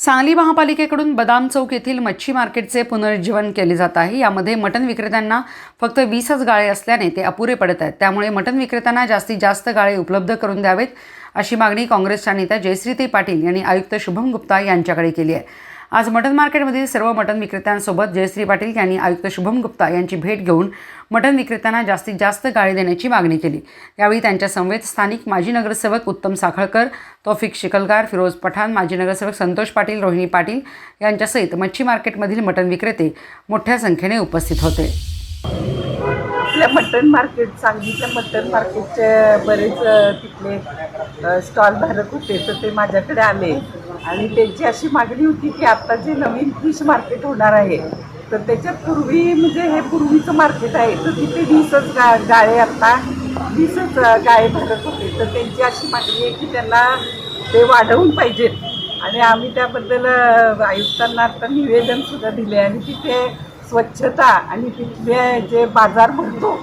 सांगली महापालिकेकडून बदाम चौक येथील मच्छी मार्केटचे पुनरुज्जीवन केले जात आहे. यामध्ये मटण विक्रेत्यांना फक्त वीसच गाळे असल्याने ते अपुरे पडत आहेत. त्यामुळे मटण विक्रेत्यांना जास्तीत जास्त गाळे उपलब्ध करून द्यावेत अशी मागणी काँग्रेसच्या नेत्या जयश्रीते पाटील यांनी आयुक्त शुभम गुप्ता यांच्याकडे केली आहे. आज मटण मार्केटमधील सर्व मटण विक्रेत्यांसोबत जयश्री पाटील यांनी आयुक्त शुभम गुप्ता यांची भेट घेऊन मटण विक्रेत्यांना जास्तीत जास्त गाळी देण्याची मागणी केली. यावेळी त्यांच्या समवेत स्थानिक माजी नगरसेवक उत्तम साखळकर तौफिक शिकलगार फिरोज पठाण माजी नगरसेवक संतोष पाटील रोहिणी पाटील यांच्यासहित मच्छी मार्केटमधील मटण विक्रेते मोठ्या संख्येने उपस्थित होते. आपल्या मटन मार्केट सांगलीच्या मटण मार्केटचे बरेच तिथले स्टॉल धारक होते तर ते माझ्याकडे आले. आणि त्यांची अशी मागणी होती की आता जे नवीन फिश मार्केट होणार आहे तर त्याच्यात पूर्वी म्हणजे हे पूर्वीचं मार्केट आहे तर तिथे वीसच गा गाळे आत्ता वीसच गाळे भरत होते. तर त्यांची अशी मागणी आहे की त्यांना ते वाढवून पाहिजेत आणि आम्ही त्याबद्दल आयुक्तांना आता निवेदनसुद्धा दिले आणि तिथे स्वच्छता आणि तिथले जे बाजार भरतो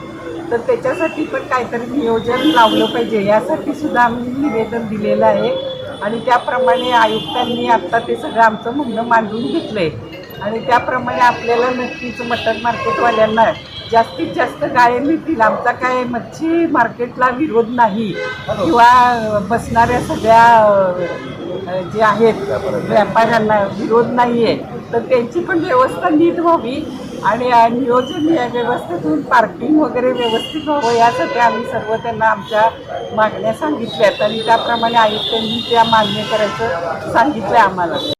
तर त्याच्यासाठी पण काहीतरी नियोजन लावलं पाहिजे. यासाठी सुद्धा आम्ही निवेदन दिलेलं आहे. आणि त्याप्रमाणे आयुक्तांनी आत्ता ते सगळं आमचं म्हणणं मांडून घेतलं आहे आणि त्याप्रमाणे आपल्याला नक्कीच मटन मार्केटवाल्यांना जास्तीत जास्त गाळे मिळतील. आमचा काय मच्छी मार्केटला विरोध नाही. किंवा बसणाऱ्या सगळ्या जे आहेत व्यापाऱ्यांना. विरोध नाही आहे तर त्यांची पण व्यवस्था नीट व्हावी. आणि नियोजन या व्यवस्थेतून पार्किंग वगैरे व्यवस्थित व्हावं यासाठी आम्ही सर्व त्यांना आमच्या मागण्या सांगितल्यात आणि त्याप्रमाणे आयुक्तांनी त्या मान्य करायचं सांगितलं आम्हाला.